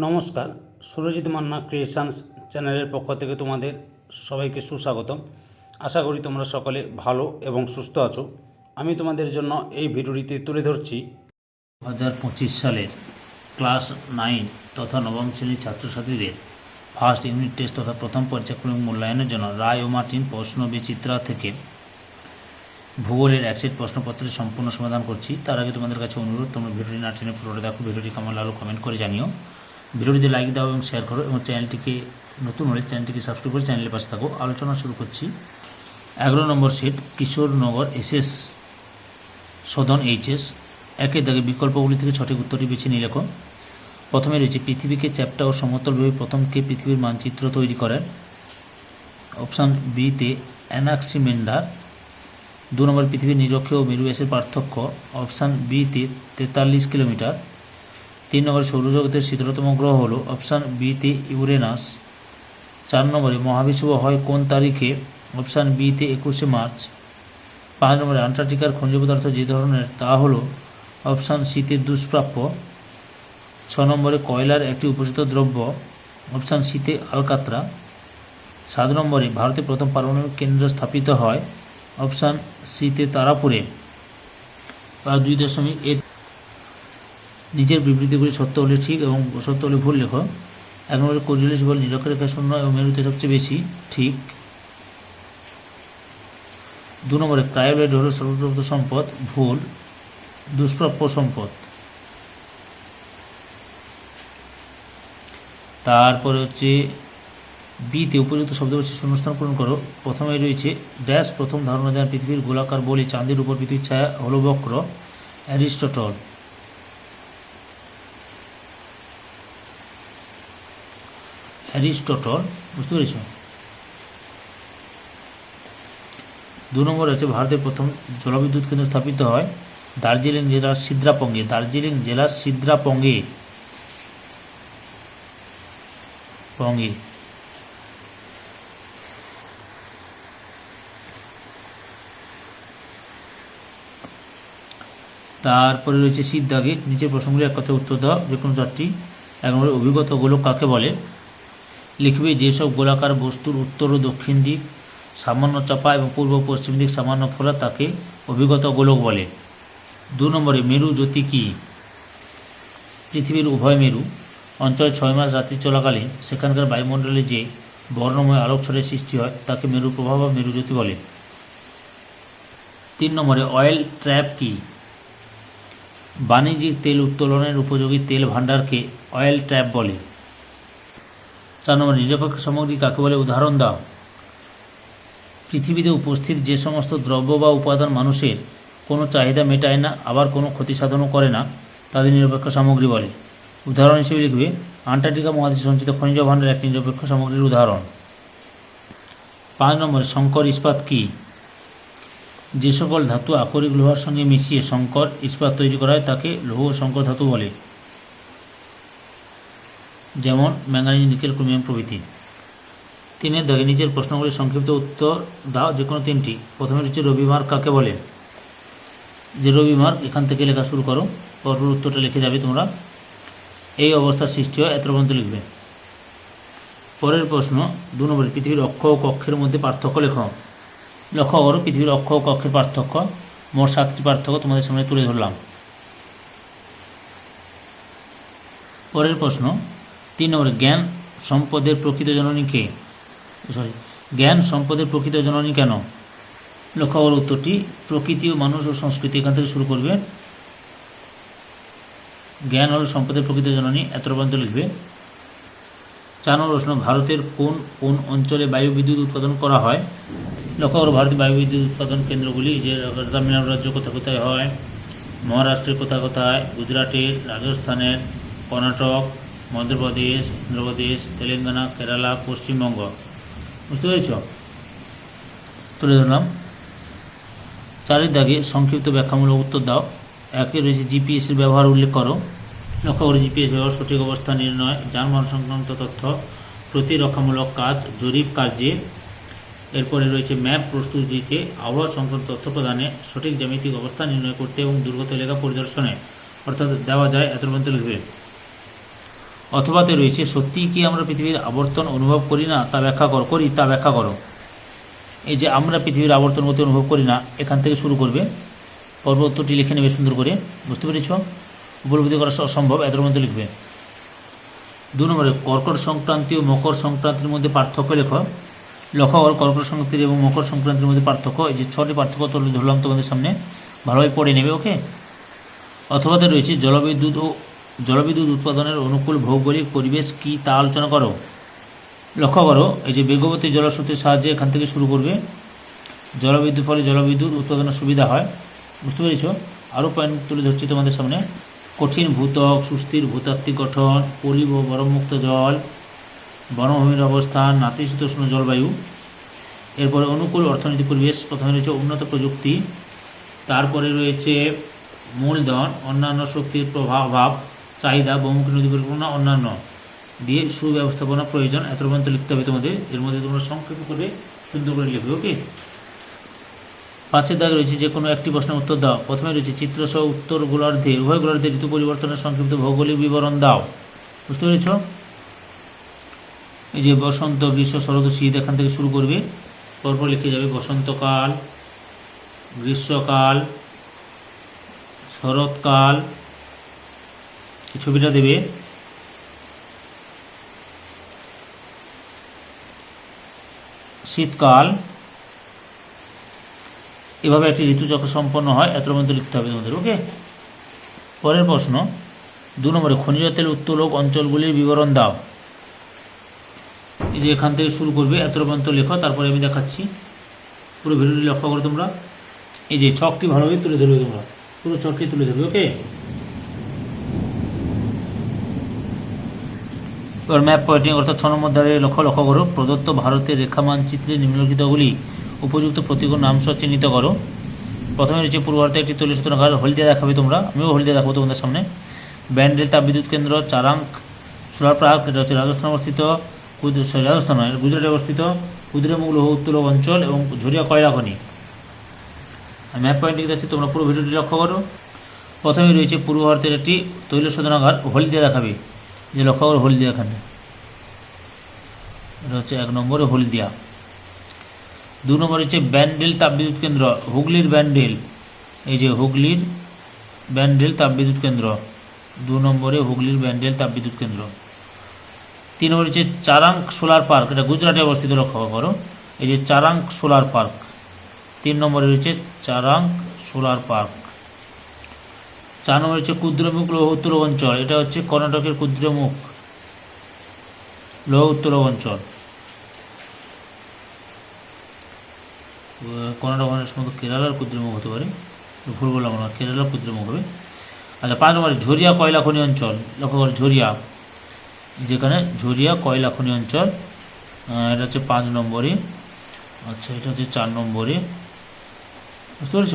নমস্কার, সুরজিৎ মান্না ক্রিয়েশনস চ্যানেলের পক্ষ থেকে তোমাদের সবাইকে সুস্বাগতম। আশা করি তোমরা সকলে ভালো এবং সুস্থ আছো। আমি তোমাদের জন্য এই ভিডিওটিতে তুলে ধরছি দু হাজার পঁচিশ সালের ক্লাস নাইন তথা নবম শ্রেণির ছাত্রছাত্রীদের ফার্স্ট ইউনিট টেস্ট তথা প্রথম পর্যায়ক্রমিক মূল্যায়নের জন্য রায় ও মার্টিন প্রশ্ন বিচিত্রা থেকে ভূগোলের এক সেট প্রশ্নপত্রের সম্পূর্ণ সমাধান করছি। তার আগে তোমাদের কাছে অনুরোধ, তোমরা ভিডিওটি না টেনে পুরোটা দেখো, ভিডিওটি কেমন লাগল কমেন্ট করে জানিও। ভিডিওটিতে লাইক দাও এবং শেয়ার করো এবং চ্যানেলটিকে নতুন হলে চ্যানেলটিকে সাবস্ক্রাইব করে চ্যানেলের পাশে থাকো। আলোচনা শুরু করছি। এগারো নম্বর set Kishorenagar SS Sadan HS একের দাগে বিকল্পগুলি থেকে সঠিক উত্তরটি বেছে নিয়ে লেখো প্রথমে রয়েছে পৃথিবীকে চ্যাপ্টা ও সমতলভাবে প্রথমকে পৃথিবীর মানচিত্র তৈরি করেন অপশান বিতে অ্যানাক্সিমেন্ডার। দু নম্বর পৃথিবীর নিরক্ষীয় ও মেরু পার্থক্য। অপশান বিতে তেতাল্লিশ কিলোমিটার। তিন নম্বরে সৌরজগতের শীতলতম গ্রহ হলো অপশান বিতে ইউরেনাস, চার নম্বরে মহাবিষুব হয় কোন তারিখে, অপশান বিতে একুশে মার্চ, পাঁচ নম্বরে আন্টার্কটিকার খনিজ পদার্থ যে ধরনের তা হলো অপশান শীতের দুষ্প্রাপ্য, ছ নম্বরে কয়লার একটি উপযুক্ত দ্রব্য, অপশান শীতে আলকাত্রা, সাত নম্বরে ভারতে প্রথম পারমাণবিক কেন্দ্র স্থাপিত হয়, অপশান সিতে তারাপুরে দুই দশমিক এক নিচের বিবৃতিগুলি সত্য হলে ঠিক এবং অসত্য হলে ভুল লেখো। এক নম্বরে কোরিয়ালিস বল নিরক্ষরেখা শূন্য এবং মেরুতে সবচেয়ে বেশি ঠিক। দু নম্বরে ক্রায়োলাইট হল সর্বপ্রপ্ত সম্পদ, ভুল। দুষ্প্রাপ্য সম্পদ। তারপরে হচ্ছে, বিতে উপযুক্ত শব্দ হচ্ছে শূন্যস্থান পূরণ করো। প্রথমে রয়েছে, ড্যাশ প্রথম ধারণা দেন পৃথিবীর গোলাকার বলে, চাঁদের উপর পৃথিবীর ছায়া হল বক্র। অ্যারিস্টটল। অ্যারিস্টটল, বুঝতে পেরেছ? দু নম্বর আছে ভারতের প্রথম জলবিদ্যুৎ কেন্দ্র স্থাপিত হয় দার্জিলিং জেলার সিদ্রাপঙ্গে, দার্জিলিং জেলার সিদ্রাপঙ্গে। পঙ্গে। তারপরে রয়েছে সিদ্ধাগে নিচের প্রশ্নগুলি এক কথায় উত্তর দেওয়া যে কোনো চারটি। এক নম্বরের অভিগত গোলক কাকে বলে? লিখবে যেসব গোলাকার বস্তুর উত্তর ও দক্ষিণ দিক, সামান্য চাপা এবং পূর্ব পশ্চিম দিক সামান্য ফোলা তাকে অভিগত গোলক বলে। দু নম্বরে, মেরু জ্যোতি কী? পৃথিবীর উভয় মেরু। অঞ্চলে ছয় মাস রাত্রি চলাকালীন সেখানকার বায়ুমণ্ডলে যে বর্ণময় আলোক ছড়ের সৃষ্টি হয়, তাকে মেরু প্রভাব বা মেরুজ্যোতি বলে। তিন নম্বরে, অয়েল ট্র্যাপ কি? বাণিজ্যিক তেল উত্তোলনের উপযোগী তেল ভাণ্ডারকে অয়েল ট্র্যাপ বলে। চার নম্বর, নিরপেক্ষ সামগ্রী কাকে বলে? উদাহরণ দাও। পৃথিবীতে উপস্থিত যে সমস্ত দ্রব্য বা উপাদান মানুষের কোনো চাহিদা মেটায় না, আবার কোনো ক্ষতি সাধনও করে না, তাদের নিরপেক্ষ সামগ্রী বলে। উদাহরণ হিসেবে লিখবে, আন্টার্কটিকা মহাদেশে সঞ্চিত খনিজ ভাণ্ডার একটি নিরপেক্ষ সামগ্রীর উদাহরণ। পাঁচ নম্বরে, শঙ্কর ইস্পাত কী? যে সকল ধাতু আকরিক লোহার সঙ্গে মিশিয়ে শঙ্কর ইস্পাত তৈরি করা হয়, তাকে লৌহ শঙ্কর ধাতু বলে। যেমন ম্যাঙ্গানিজ, নিকেল, ক্রোমিয়াম প্রভৃতি। তিনের দাগে নিচের প্রশ্নগুলির সংক্ষিপ্ত উত্তর দাও, যে কোনো তিনটি। প্রথমে হচ্ছে রবিবার কাকে বলে? যে রবিবার এখান থেকে লেখা শুরু করো, পরপর উত্তরটা লিখে যাবে তোমরা। এই অবস্থার সৃষ্টি হয় এত পর্যন্ত লিখবে। পরের প্রশ্ন, দু নম্বরে, পৃথিবীর অক্ষ ও কক্ষের মধ্যে পার্থক্য লেখ। লক্ষ্য করো, পৃথিবীর অক্ষ ও কক্ষের পার্থক্য। মোট সাতটি পার্থক্য তোমাদের সামনে তুলে ধরলাম। পরের প্রশ্ন তিন নম্বরে জ্ঞান সম্পদের প্রকৃত জননী কে? সরি জ্ঞান সম্পদের প্রকৃত জননী কেন? লক্ষ্য উত্তরটি, প্রকৃতি ও মানুষ ও সংস্কৃতি এখান থেকে শুরু করবে। জ্ঞান হল সম্পদের প্রকৃত জননী, এত পর্যন্ত লিখবে। নম্বর প্রশ্ন, ভারতের কোন কোন অঞ্চলে বায়ু বিদ্যুৎ উৎপাদন করা হয়? লক্ষ্য করো ভারতের বায়ু বিদ্যুৎ উৎপাদন কেন্দ্রগুলি যে তামিলনাড়ু রাজ্য কোথায় কোথায় হয়? মহারাষ্ট্রের কোথায় কোথায়? গুজরাটের, রাজস্থানের, কর্ণাটক মধ্যপ্রদেশ অন্ধ্রপ্রদেশ তেলেঙ্গানা, কেরালা, পশ্চিমবঙ্গ। বুঝতে পেরেছ? তুলে ধরলাম। চারের দাগে সংক্ষিপ্ত ব্যাখ্যামূলক উত্তর দাও। একে রয়েছে জিপিএসের ব্যবহার উল্লেখ করো। লক্ষ্য করে জিপিএস ব্যবহার সঠিক অবস্থা নির্ণয়, যানবাহন সংক্রান্ত তথ্য, প্রতিরক্ষামূলক কাজ, জরিপ কার্যে। এরপরে রয়েছে ম্যাপ প্রস্তুতিতে আবহাওয়া সংক্রান্ত তথ্য প্রদানে সঠিক জ্যামিতিক অবস্থা নির্ণয় করতে এবং দুর্গত এলাকা পরিদর্শনে। অর্থাৎ দেওয়া যায় এত পর্যন্ত লিখবে অথবাতে রয়েছে, সত্যিই কি আমরা পৃথিবীর আবর্তন অনুভব করি না? তা ব্যাখ্যা করো, করি, তা ব্যাখ্যা করো। এই যে আমরা পৃথিবীর আবর্তন গতি অনুভব করি না, এখান থেকে শুরু করবে। পর্ব উত্তরটি লিখে নেবে, সুন্দর করে। বুঝতে পেরেছ? উপলব্ধি করা অসম্ভব এদের মধ্যে লিখবে। দু নম্বরে, কর্কট সংক্রান্তি ও মকর সংক্রান্তির মধ্যে পার্থক্য লেখ। লক্ষ্য করো, কর্কট সংক্রান্তি এবং মকর সংক্রান্তির মধ্যে পার্থক্য। এই যে ছটি পার্থক্য তুলে ধরলাম তোমাদের সামনে, ভালোভাবে পড়ে নেবে, ওকে? অথবাতে রয়েছে, জলবিদ্যুৎ ও জলবিদ্যুৎ উৎপাদনের অনুকূল ভৌগোলিক পরিবেশ কি তা আলোচনা করো। লক্ষ্য করো, এই যে বেগবতী জলস্রোতের সাহায্যে এখান থেকে শুরু করবে। জলবিদ্যুৎ ফলে জলবিদ্যুৎ উৎপাদনের সুবিধা হয়। বুঝতে পেরেছ? আরও পয়েন্ট তুলে ধরছি তোমাদের সামনে। কঠিন ভূতক সুস্থির ভূতাত্ত্বিক গঠন পলি ও বরফমুক্ত জল, বনভূমির অবস্থান, নাতিশীতোষ্ণ জলবায়ু। এরপরে অনুকূল অর্থনৈতিক পরিবেশ, প্রথমে রয়েছে উন্নত প্রযুক্তি, তারপরে রয়েছে মূলধন, অন্যান্য শক্তির প্রভাব চাহিদা, বহুমুখী নদী পরিকল্পনা অন্যান্য দিয়ে সুব্যবস্থাপনা প্রয়োজন। এত পর্যন্ত লিখতে হবে তোমাদের। এর মধ্যে তোমরা সংক্ষেপ করে সুন্দর করে লিখবে, ওকে? পাঁচের দাগে রয়েছে যে কোনো একটি প্রশ্নের উত্তর দাও। প্রথমে রয়েছে, চিত্রসহ উত্তর গোলার্ধে উভয় গোলার্ধে ঋতু পরিবর্তনের সংক্ষিপ্ত ভৌগোলিক বিবরণ দাও। বুঝতে পেরেছ? এই যে বসন্ত, গ্রীষ্ম শরৎ শীত, এখান থেকে শুরু করবে। পরপর লিখে যাবে বসন্তকাল, গ্রীষ্মকাল, শরৎকাল ছবিটা দেবে। শীতকাল। এভাবে একটি ঋতুচক্র সম্পন্ন হয় এত মধ্যে লিখতে হবে তোমাদের ওকে পরের প্রশ্ন, দু নম্বরে, খনিজ তেল উত্তোলক অঞ্চলগুলির বিবরণ দাও। এই যে এখান থেকে শুরু করবে, এত পর্যন্ত লেখো, তারপরে আমি দেখাচ্ছি। পুরো ভিডিওটি লক্ষ্য করো তোমরা। এই যে ছকটি ভালোভাবে তুলে ধরবে তোমরা। পুরো ছকটি তুলে ধরবে ওকে এবার ম্যাপ পয়েন্টিং অর্থাৎ ছ নম্বর দ্বারে লক্ষ্য লক্ষ্য করো। প্রদত্ত ভারতের রেখা মানচিত্রে নিম্নলিখিতগুলি উপযুক্ত প্রতিকূল নাম সহ চিহ্নিত করো। প্রথমে রয়েছে পূর্ব ভারতে একটি তৈরি সূত্রকার হলদিয়া দেখাবে তোমরা। আমিও হলদিয়া দেখাবো তোমাদের সামনে। ব্যান্ডেল তাপবিদ্যুৎ কেন্দ্র চারাঙ্ক সোলার পার্ক এটা হচ্ছে রাজস্থান অবস্থিত রাজস্থান নয়, গুজরাটে অবস্থিত কুদিরামুখ লৌহ উত্তোলক অঞ্চল এবং ঝরিয়া কয়লা খনি। ম্যাপ পয়েন্টিং যাচ্ছে তোমরা পুরো ভিডিওটি লক্ষ্য করো। প্রথমে রয়েছে পূর্ব ভারতের একটি তৈল শোধনাগার হলদিয়া দেখাবে। যে লক্ষ্য করো হলদিয়া এখানে এটা হচ্ছে এক নম্বরে হলদিয়া। দু নম্বর হচ্ছে ব্যান্ডেল তাপবিদ্যুৎ কেন্দ্র, হুগলির ব্যান্ডেল। এই যে হুগলির ব্যান্ডেল তাপবিদ্যুৎ কেন্দ্র, দু নম্বরে হুগলির ব্যান্ডেল তাপবিদ্যুৎ কেন্দ্র। তিন নম্বর হচ্ছে চারাঙ্ক সোলার পার্ক, এটা গুজরাটে অবস্থিত লক্ষ্য করো এই যে চারাঙ্ক সোলার পার্ক, তিন নম্বরে রয়েছে চারাঙ্ক সোলার পার্ক। চার নম্বর হচ্ছে ক্ষুদ্রমুখ লৌহ উত্তর অঞ্চল। এটা হচ্ছে কর্ণাটকের ক্ষুদ্রমুখ লৌহ উত্তর অঞ্চল। কর্ণাটক সময় কেরালার ক্ষুদ্রমুখ হতে পারে। ভুল বললাম না, কেরালার ক্ষুদ্রমুখ হবে। আচ্ছা পাঁচ নম্বরে, ঝরিয়া কয়লা খনি অঞ্চল। লক্ষ্য করে, ঝরিয়া, যেখানে ঝরিয়া কয়লা খনি অঞ্চল। এটা হচ্ছে পাঁচ নম্বরে। আচ্ছা এটা হচ্ছে চার নম্বরে। বুঝতে পেরেছ?